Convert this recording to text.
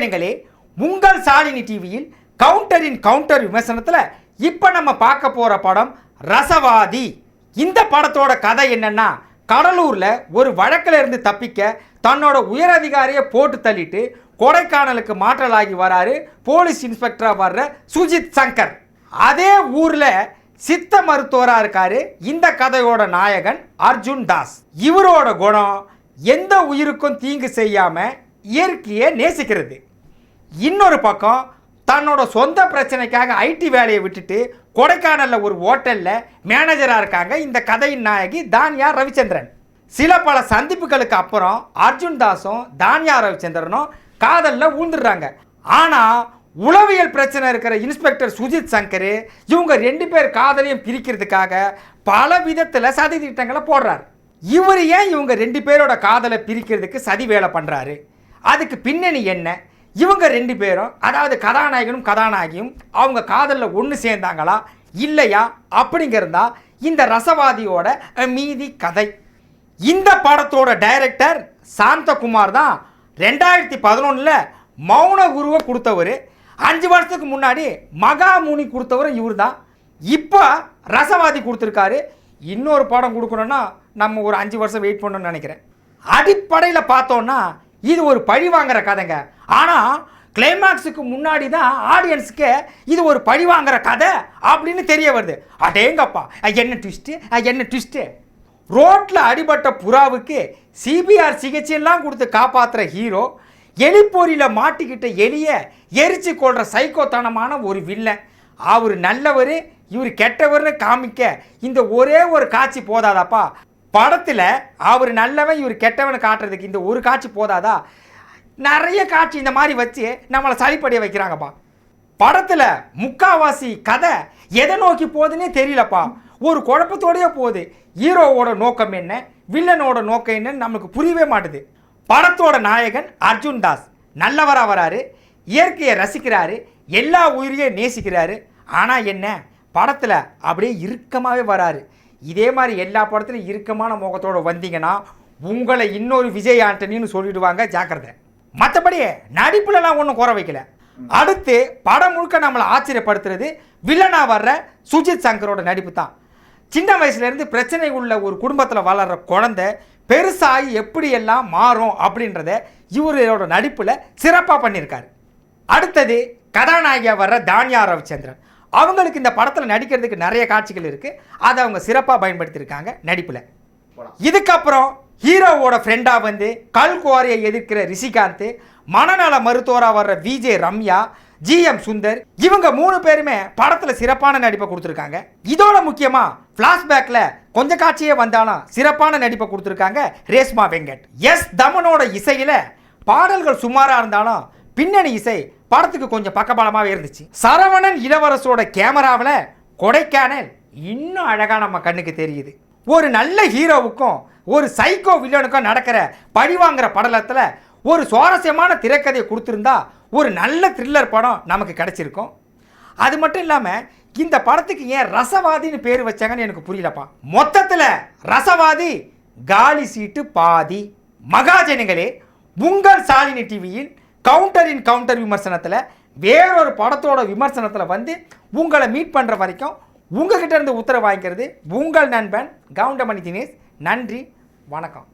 மகாஜனங்களே உங்கள் சாலினி டிவியில் கவுண்டரின் கவுண்டர் விமர்சனத்தில் இப்போ நம்ம பார்க்க போகிற படம் ரசவாதி. இந்த படத்தோட கதை என்னன்னா கடலூரில் ஒரு வழக்கில் இருந்து தப்பிக்க தன்னோட உயர் அதிகாரியை போட்டு தள்ளிட்டு கொடைக்கானலுக்கு மாற்றலாகி வராரு போலீஸ் இன்ஸ்பெக்டராக வர்ற சுஜித் சங்கர். அதே ஊரில் சித்த மருத்துவராக இருக்காரு இந்த கதையோட நாயகன் அர்ஜுன் தாஸ். இவரோட குணம் எந்த உயிருக்கும் தீங்கு செய்யாமல் இயற்கையை நேசிக்கிறது. இன்னொரு பக்கம் தன்னோட சொந்த பிரச்சனைக்காக ஐடி வேலையை விட்டுட்டு கொடைக்கானலில் ஒரு ஹோட்டலில் மேனேஜராக இருக்காங்க இந்த கதையின் நாயகி தானியா ரவிச்சந்திரன். சில பல சந்திப்புகளுக்கு அப்புறம் அர்ஜுன் தாஸும் தானியா ரவிச்சந்திரனும் காதலில் ஊழ்ந்துடுறாங்க ஆனால் உளவியல் பிரச்சனை இருக்கிற இன்ஸ்பெக்டர் சுஜித் சங்கர் இவங்க ரெண்டு பேர் காதலையும் பிரிக்கிறதுக்காக பல விதத்தில் சதி திட்டங்களை போடுறார். இவர் ஏன் இவங்க ரெண்டு பேரோட காதலை பிரிக்கிறதுக்கு சதி வேலை பண்ணுறாரு அதுக்கு பின்னணி என்ன? இவங்க ரெண்டு பேரும் அதாவது கதாநாயகனும் கதாநாயகியும் அவங்க காதலில் ஒன்று சேர்ந்தாங்களா? இல்லையா? அப்படிங்கிறதா இந்த ரசவாதியோட மீதி கதை. இந்த படத்தோட டைரக்டர் சாந்தகுமார் தான். ரெண்டாயிரத்தி பதினொன்றில் மௌன குருவை கொடுத்தவர். அஞ்சு வருஷத்துக்கு முன்னாடி மகாமுனி கொடுத்தவரும் இவர் தான் இப்போ ரசவாதி கொடுத்துருக்காரு. இன்னொரு படம் கொடுக்கணுன்னா நம்ம ஒரு அஞ்சு வருஷம் வெயிட் பண்ணணும்னு நினைக்கிறேன். அடிப்படையில் பார்த்தோன்னா இது ஒரு பழி வாங்குற கதைங்க. ஆனால் கிளைமேக்ஸுக்கு முன்னாடி தான் ஆடியன்ஸுக்கு இது ஒரு பழி வாங்குற கதை அப்படின்னு தெரிய வருது. அடேங்கப்பா என்ன ட்விஸ்ட்டு என்ன ட்விஸ்ட்டு ரோட்டில் அடிபட்ட புறாவுக்கு சிபிஆர் சிகிச்சையெல்லாம் கொடுத்து காப்பாற்றுற ஹீரோ எலிப்பொறியில் மாட்டிக்கிட்ட எலியை எரிச்சு கொள்கிற சைக்கோத்தனமான ஒரு வில்லன் அவர் நல்லவர் இவர் கெட்டவர்னு காமிக்க இந்த ஒரே ஒரு காட்சி போதாதாப்பா. படத்தில் அவர் நல்லவன் இவர் கெட்டவனை காட்டுறதுக்கு இந்த ஒரு காட்சி போதாதா? நிறைய காட்சி இந்த மாதிரி வச்சு நம்மளை சளிப்படைய வைக்கிறாங்கப்பா. படத்தில் முக்காவாசி கதை எதை நோக்கி போகுதுன்னே தெரியலப்பா. ஒரு குழப்பத்தோடையே போகுது. ஹீரோவோட நோக்கம் என்ன? வில்லனோட நோக்கம் என்னன்னு நமக்கு புரியவே மாட்டுது. படத்தோட நாயகன் அர்ஜுன் தாஸ். நல்லவராக வராரு. இயற்கையை ரசிக்கிறாரு. எல்லா உயிரையும் நேசிக்கிறாரு. ஆனால் என்ன? படத்தில் அப்படியே இறுக்கமாகவே வராரு. இதே மாதிரி எல்லா படத்துலையும் இறுக்கமான முகத்தோடு வந்தீங்கன்னா உங்களை இன்னொரு விஜய் ஆண்டனின்னு சொல்லிடுவாங்க. ஜாக்கிரதை. மற்றபடி நடிப்புலலாம் ஒன்றும் குறை வைக்கல. அடுத்து படம் முழுக்க நம்மளை ஆச்சரியப்படுத்துறது வில்லனா வர்ற சுஜித் சங்கரோட நடிப்பு தான். சின்ன வயசுலேருந்து பிரச்சனை உள்ள ஒரு குடும்பத்தில் வளர்கிற குழந்தை பெருசாகி எப்படியெல்லாம் மாறும் அப்படின்றத இவரோட நடிப்பில் சிறப்பாக பண்ணியிருக்காரு அடுத்தது கதாநாயகியாக வர்ற தானியா ரவிச்சந்திரன். அவங்களுக்கு இந்த படத்தில் நடிக்கிறதுக்கு நிறைய காட்சிகள் இருக்குது அதை அவங்க சிறப்பாக பயன்படுத்தியிருக்காங்க நடிப்பில். இதுக்கப்புறம் ஹீரோவோட ஃப்ரெண்டாக வந்து கல் குவாரியை எதிர்க்கிற ரிஷிகாந்த் மனநல மருத்துவராக வர்ற விஜே ரம்யா ஜிஎம் சுந்தர் இவங்க மூணு பேருமே படத்தில் சிறப்பான நடிப்பை கொடுத்துருக்காங்க. இதோட முக்கியமாக ஃப்ளாஷ்பேக்கில் கொஞ்ச காட்சியே வந்தாலும் சிறப்பான நடிப்பை கொடுத்துருக்காங்க ரேஷ்மா வெங்கட். எஸ் தமனோட இசையில் பாடல்கள் சுமாராக இருந்தாலும் பின்னணி இசை படத்துக்கு கொஞ்சம் பக்கபலமாகவே இருந்துச்சு. சரவணன் இளவரசோட கேமராவில் கொடைக்கானல் இன்னும் அழகாக நம்ம கண்ணுக்கு தெரியுது. ஒரு நல்ல ஹீரோவுக்கும் ஒரு சைக்கோ வில்லனுக்கும் நடக்கிற பழிவாங்கிற படலத்தில் ஒரு சுவாரஸ்யமான திரைக்கதையை கொடுத்துருந்தா ஒரு நல்ல த்ரில்லர் படம் நமக்கு கிடச்சிருக்கும். அது மட்டும் இல்லாமல் இந்த படத்துக்கு ஏன் ரசவாதின்னு பேர் வச்சாங்கன்னு எனக்கு புரியலப்பா. மொத்தத்தில் ரசவாதி காலி சீட்டு பாதி. மகாஜனங்களே உங்கள் சாலினி டிவியில் கவுண்டரின் கவுண்டர் விமர்சனத்தில் வேறொரு படத்தோட விமர்சனத்தில் வந்து உங்களை மீட் பண்ணுற வரைக்கும் உங்ககிட்ட இருந்து உத்தரவு வாங்கிக்கிறது உங்கள் நண்பன் கவுண்டமணி தினேஷ். நன்றி வணக்கம்.